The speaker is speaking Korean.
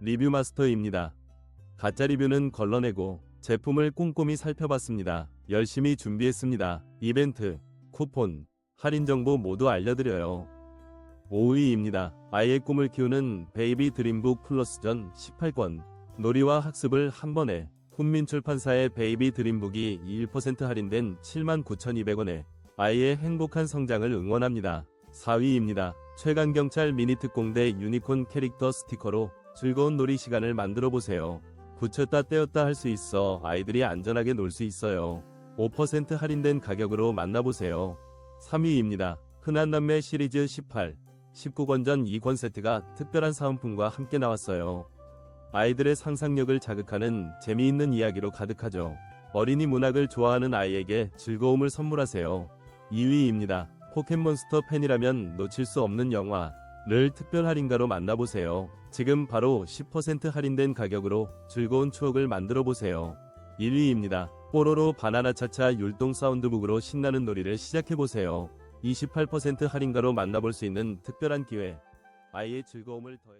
리뷰 마스터입니다. 가짜 리뷰는 걸러내고 제품을 꼼꼼히 살펴봤습니다. 열심히 준비했습니다. 이벤트, 쿠폰, 할인 정보 모두 알려드려요. 5위입니다. 아이의 꿈을 키우는 베이비 드림북 플러스전 18권. 놀이와 학습을 한 번에 훈민출판사의 베이비 드림북이 1% 할인된 79,200원에 아이의 행복한 성장을 응원합니다. 4위입니다. 최강경찰 미니 특공대 유니콘 캐릭터 스티커로 즐거운 놀이 시간을 만들어 보세요. 붙였다 떼었다 할 수 있어 아이들이 안전하게 놀 수 있어요. 5% 할인된 가격으로 만나보세요. 3위입니다. 흔한 남매 시리즈 18, 19권 전 2권 세트가 특별한 사은품과 함께 나왔어요. 아이들의 상상력을 자극하는 재미있는 이야기로 가득하죠. 어린이 문학을 좋아하는 아이에게 즐거움을 선물하세요. 2위입니다. 포켓몬스터 팬이라면 놓칠 수 없는 영화 를 특별 할인가로 만나보세요. 지금 바로 10% 할인된 가격으로 즐거운 추억을 만들어 보세요. 1위입니다. 뽀로로 바나나 차차 율동 사운드북으로 신나는 놀이를 시작해 보세요. 28% 할인가로 만나볼 수 있는 특별한 기회. 아이의 즐거움을 더해